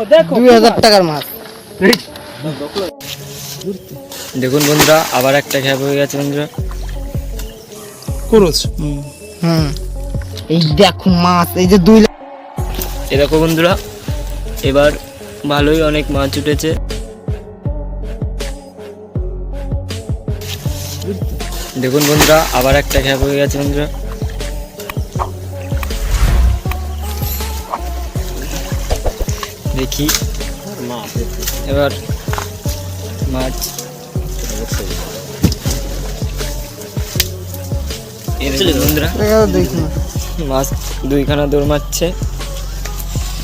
দেখো দেখো দুই হাজার টাকার মাছ। দেখুন বন্ধুরা আবার একটা খ্যাপ হয়ে গেছে বন্ধুরা। খরচ হুম। এই দেখো মাছ এই যে দুই লাখ এ দেখো বন্ধুরা এবার ভালোই অনেক মাছ উঠেছে। দেখুন বন্ধুরা আবার একটা খ্যাপ হয়ে গেছে বন্ধুরা। দেখি। এবার মাছ। বন্ধুরা মাছ মাছ দুইখানা দৌড় মারছে।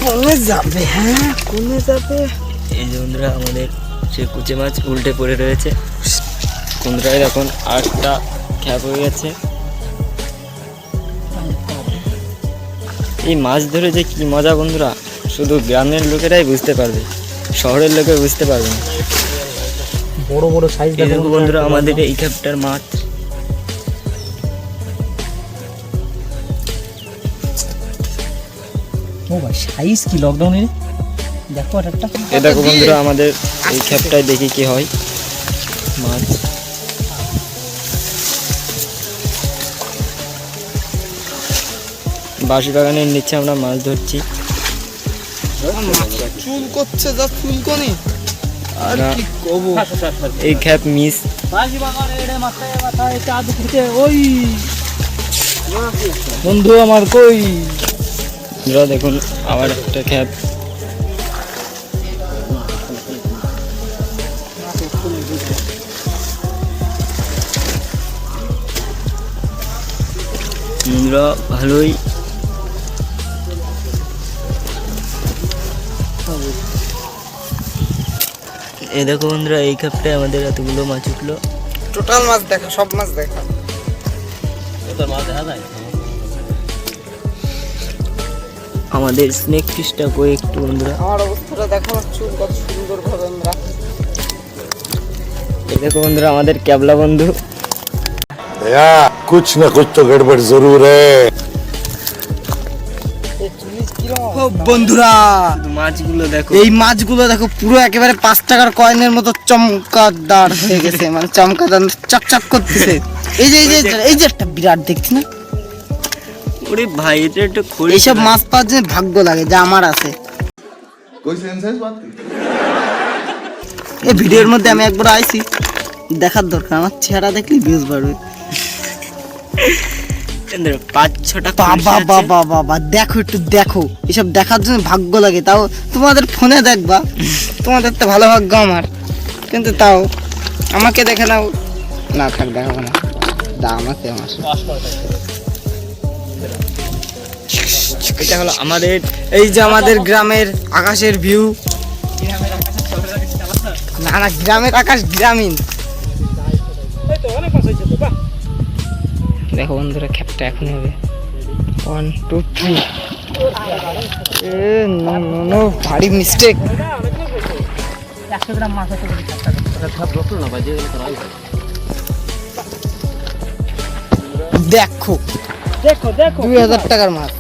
কমে যাবে হ্যাঁ? কমে যাবে? এই যে বন্ধুরা আমাদের সে কুচে মাছ উল্টে পড়ে রয়েছে। বন্ধুরা এই দেখুন আটটা খ্যাপ হয়ে গেছে। এই মাছ ধরে যে কি মজা বন্ধুরা। শুধু গ্রামের লোকেরাই বুঝতে পারবে শহরের লোকে বুঝতে পারবে না। বড় বড় সাইজ এই দেখো বন্ধুরা আমাদের এই খ্যাপটার মাছ ও ভাই সাইজ কি লকডাউনে দেখো একটা। এ দেখো বন্ধুরা আমাদের এই খ্যাপটায় দেখি কি হয়। মাছ বাঁশি বাগানের নিচে আমরা মাছ ধরছি। চুল করছে যা চুল কোনি আর। কি কবো? এই খ্যাপ মিস। বাজি বাগানে এড়ে মাথায় মাথায় চা দুপুরে ওই। বন্ধু আমার কই? দেখুন আবার একটা খ্যাপ। বন্ধুরা ভালোই। এই দেখো বন্ধুরা এই খ্যাপটায় আমাদের এতগুলো মাছ উঠলো টোটাল মাছ দেখা সব মাছ দেখা আমাদের স্নেক ফিশটা কই একটু বন্ধুরা আমার অবস্থাটা দেখো আমার চুল কত সুন্দর ভাবে আমি রাখি এই দেখো বন্ধুরা আমাদের ক্যাবলা বন্ধু भैया कुछ न कुछ तो गड़बड़ जरूर है ও বন্ধুরা মাছগুলো দেখো। এই মাছগুলো দেখো পুরো একেবারে পাঁচ টাকার কয়েনের মতো চমকাদার হয়ে গেছে মানে চমকাদার চকচক করতেছে। এই যে এই যে এই যে একটা বিরাট দেখছি না? ওরে ভাই এটা এইসব মাছ পাওয়ার জন্য ভাগ্য লাগে যা আমার আছে। কই সেন্সেস বাদ? এই ভিডিওর মধ্যে আমি একবার আইছি দেখার দরকার আমার চেহারা দেখলে ভিউজ বাড়বে। পাঁচ ছটা বাবা বাবা বাবা দেখো একটু দেখো। এসব দেখার জন্য ভাগ্য লাগে তাও তোমাদের ফোনে দেখবা। তোমাদের তো ভালো ভাগ্য আমার। কিন্তু তাও আমাকে দেখে নাও। না থাক দেখাবো না। দাম আছে আমার। এটা হলো আমাদের এই যে আমাদের গ্রামের আকাশের ভিউ না না গ্রামের আকাশ গ্রামীণ। দেখো বন্ধুরা, খ্যাপটা এখন হবে। ওয়ান টু থ্রি এ, নো নো নো, ভারী মিস্টেক দেখো দেখো দেখো দুই হাজার টাকার মাছ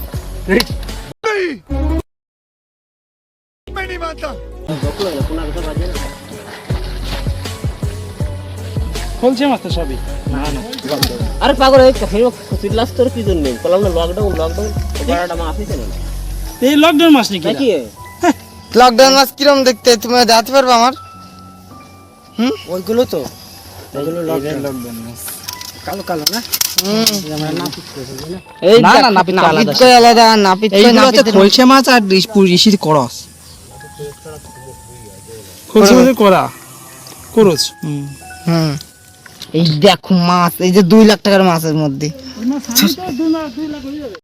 ফলছে মাছ তো সবই? আরে পাগল এই খুশির লাস তোর কি জন্য? বললাম না লকডাউন লকডাউন বারোটা মাস না এই লকডাউন মাছ নাকি? নাকি? লকডাউন মাছ কিরম দেখতে? তুমি দেখাতে পারবে আমার? ওইগুলো তো। ওইগুলো লকডাউন মাছ কালো কালো না? হুম। মাছ আর করস। করা করস। হুম। এই দেখো মাছ এই যে দুই লাখ টাকার মাছের মধ্যে।